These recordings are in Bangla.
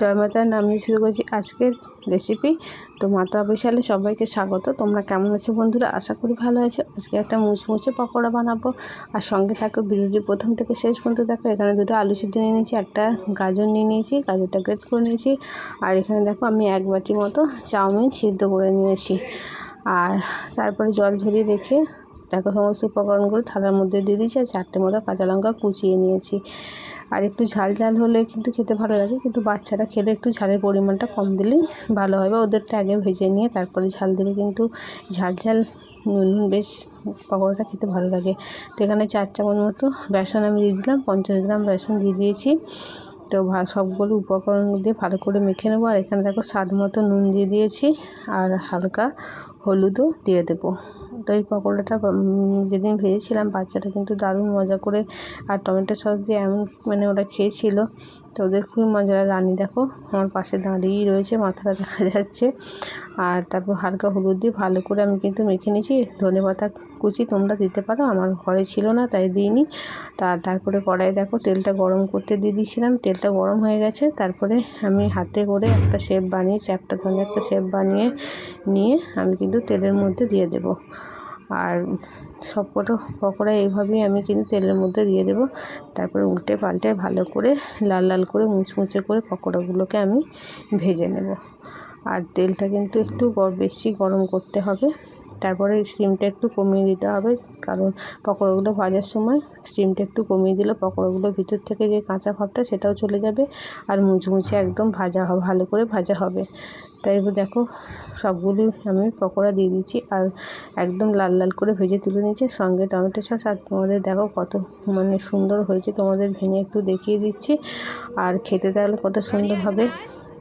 জয় মাতার নাম দিয়ে শুরু করছি আজকের রেসিপি তো মাতা বৈশালে সবাইকে স্বাগত। তোমরা কেমন আছো বন্ধুরা? আশা করি ভালো আছো। আজকে একটা মুচমুচে পকোড়া বানাবো। আর সঙ্গে থাকো বিরুটি প্রথম থেকে শেষ পর্যন্ত দেখো। এখানে দুটো আলু সিদ্ধ নিয়ে নিয়েছি, একটা গাজর নিয়ে নিয়েছি, গাজরটা গ্রেট করে নিয়েছি। আর এখানে দেখো, আমি এক বাটি মতো চাউমিন সিদ্ধ করে নিয়েছি। আর তারপরে জল ঝরিয়ে রেখে তাকে সমস্ত উপকরণগুলো থালার মধ্যে দিয়ে দিয়েছি আর চারটে মতো কাঁচা লঙ্কা কুচিয়ে নিয়েছি। আর একটু ঝাল ঝাল হলে কিন্তু খেতে ভালো লাগে, কিন্তু বাচ্চারা খেলে একটু ঝালের পরিমাণটা কম দিলেই ভালো হবে ওদেরটা আগে ভেজে নিয়ে তারপরে ঝাল দিলে কিন্তু ঝাল ঝাল নুন নুন বেশ পকোড়াটা খেতে ভালো লাগে। তো এখানে চার চামচ মতো বেসন আমি দিয়ে দিলাম, পঞ্চাশ গ্রাম বেসন দিয়ে দিয়েছি। তো সবগুলো উপকরণ দিয়ে ভালো করে মেখে নেব। আর এখানে দেখো স্বাদ মতো নুন দিয়ে দিয়েছি আর হালকা হলুদও দিয়ে দেবো। তো এই পকোড়াটা যেদিন ভেজেছিলাম বাচ্চাটা কিন্তু দারুণ মজা করে আর টমেটো সস দিয়ে এমন মানে ওরা খেয়েছিল, তো ওদের খুবই মজা। রানী দেখো, আমার পাশে দাঁড়িয়েই রয়েছে, মাথাটা দেখা যাচ্ছে। আর তারপর হালকা হলুদ দিয়ে ভালো করে আমি কিন্তু মেখে নিয়েছি। ধনে পাতা কুচি তোমরা দিতে পারো, আমার ঘরে ছিল না, তাই দিইনি। তা তারপরে কড়াই দেখো, তেলটা গরম করতে দিয়ে দিয়েছিলাম। তেলটা গরম হয়ে গেছে, তারপরে আমি হাতে করে একটা শেপ বানিয়ে চ্যাপটা ধরে একটা শেপ বানিয়ে, নিয়ে আমি কিন্তু তেলের মধ্যে দিয়ে দেব। আর সবকটা পকোড়া এইভাবেই আমি কিন্তু তেলের মধ্যে দিয়ে দেব। তারপরে উল্টে পাল্টে ভালো করে লাল লাল করে মুচমুচে করে পকোড়াগুলোকে আমি ভেজে নেব। আর তেলটা কিন্তু একটু বেশি গরম করতে হবে। তারপরে স্টিমটা একটু কমিয়ে দিতে হবে, কারণ পকোড়াগুলো ভাজার সময় স্টিমটা একটু কমিয়ে দিলে পকোড়াগুলো ভিতর থেকে যে কাঁচা ভাবটা সেটাও চলে যাবে আর মুচমুচে একদম ভাজা হবে, ভালো করে ভাজা হবে। তাই দেখো সবগুলি আমি পকোড়া দিয়ে দিচ্ছি আর একদম লাল লাল করে ভেজে তুলে নিয়েছি। সঙ্গে টমেটো সস আর তোমাদের দেখো কত মানে সুন্দর হয়েছে, তোমাদের ভেঙে একটু দেখিয়ে দিচ্ছি। আর খেতে তাহলে কত সুন্দর হবে।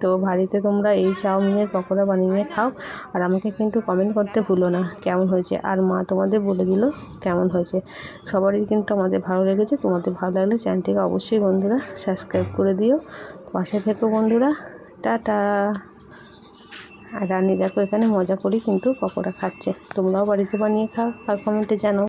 তো বাড়িতে তোমরা এই চাউমিনের পকোড়া বানিয়ে খাও। আর আমাকে কিন্তু কমেন্ট করতে ভুলো না, কেমন হয়েছে? আর মা তোমাদের বলে দিল কেমন হয়েছে। সবারই কিন্তু আমাদের ভালো লেগেছে। তোমাদের ভালো লাগলে চ্যানেলটিকে অবশ্যই বন্ধুরা সাবস্ক্রাইব করে দিও। পাশে থেকো বন্ধুরা। টাটা। আর রানি দেখো এখানে মজা করি কিন্তু পকোড়া খাচ্ছে। তোমরাও বাড়িতে বানিয়ে খাও। আর কমেন্টে জানো